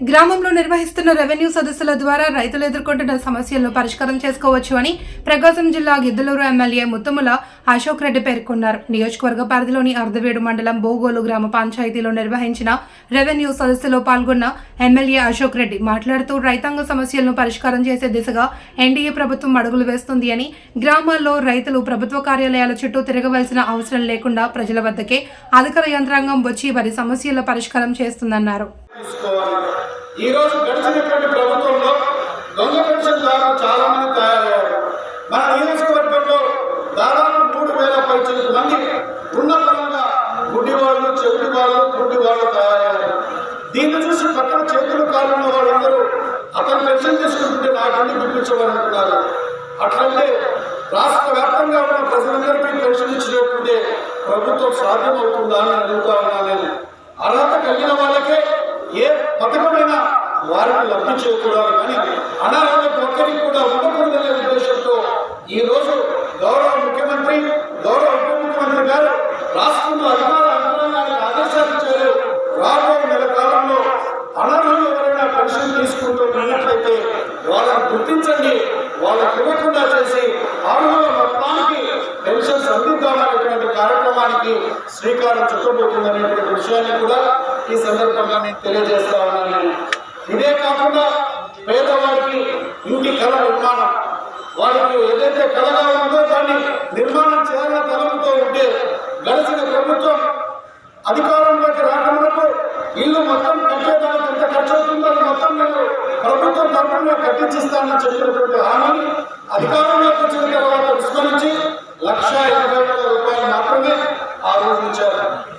గ్రామంలో నిర్వహిస్తున్న రెవెన్యూ సదస్సుల ద్వారా రైతులు ఎదుర్కొంటున్న సమస్యలను పరిష్కారం చేసుకోవచ్చు అని ప్రకాశం జిల్లా గిద్దలూరు ఎమ్మెల్యే ముత్తముల అశోక్ రెడ్డి పేర్కొన్నారు. నియోజకవర్గ పరిధిలోని అర్ధవేడు మండలం బోగోలు గ్రామ పంచాయతీలో నిర్వహించిన రెవెన్యూ సదస్సులో పాల్గొన్న ఎమ్మెల్యే అశోక్ రెడ్డి మాట్లాడుతూ రైతాంగ సమస్యలను పరిష్కారం చేసే దిశగా ఎన్డీఏ ప్రభుత్వం అడుగులు వేస్తుంది అని గ్రామాల్లో రైతులు ప్రభుత్వ కార్యాలయాల చుట్టూ తిరగవలసిన అవసరం లేకుండా ప్రజల వద్దకే అధికార యంత్రాంగం వచ్చి వారి సమస్యల పరిష్కారం చేస్తుందన్నారు. ఈ రోజు గడిచినటువంటి ప్రభుత్వంలో దొంగ పెన్షన్దారులు చాలా మంది తయారయ్యారు. మన నియోజకవర్గంలో దాదాపు మూడు వేల పైచలకు మంది ఉన్నతంగా గుడ్డి వాళ్ళు చెవిటి వాళ్ళు గుడ్డి వాళ్ళు తయారయ్యారు. దీన్ని చూసి పక్కన చేతులు కాలున్న వాళ్ళందరూ అతను పెన్షన్ తీసుకుంటుంటే నాకు ఎందుకు అట్లంటే రాష్ట్ర వ్యాప్తంగా ఉన్న ప్రజలందరికీ పెన్షన్ ఇచ్చినట్టుంటే ప్రభుత్వం సాధ్యమవుతుందా అని అడుగుతా ఉన్నాను నేను. అర్హత కలిగిన వాళ్ళు ఏ పథకమైనా వారికి లబ్ధి చేకూడాలి కానీ అనారోగ్యం ఒక్కరికి కూడా ఉండకూడదనే ఉద్దేశంతో ఈ రోజు గౌరవ ముఖ్యమంత్రి గౌరవ ఉప ముఖ్యమంత్రి గారు రాష్ట్రంలో అధికార యంత్రాంగానికి ఆదేశాలు ఇచ్చారు. రాబోయే నెల కాలంలో అనర్హులు ఎవరైనా పెన్షన్ తీసుకుంటూ ఉన్నట్లయితే వాళ్ళని గుర్తించండి. వాళ్ళకి ఇవ్వకుండా చేసి అర్హులు కార్యక్రమానికి శ్రీకారం చుట్టబోతుందనేటువంటి విషయాన్ని కూడా ఈ సందర్భంగా నేను తెలియజేస్తా ఉన్నాను నేను. ఇదే కాకుండా పేదవాడికి ఇంటి కళ నిర్మాణం వారికి ఏదైతే కళగా ఉందో దాన్ని నిర్మాణం చేయాలని తలంతో ఉంటే గడిచిన ప్రభుత్వం అధికారంలోకి రాకముందుకు ఇల్లు మొత్తం కట్టేదానికి ఎంత ఖర్చు అవుతుందో అది మొత్తం నేను ప్రభుత్వం తరఫున కట్టించిస్తానని చెప్పినటువంటి హామీ అధికారంలోకి వచ్చిన తర్వాత পরিচয়।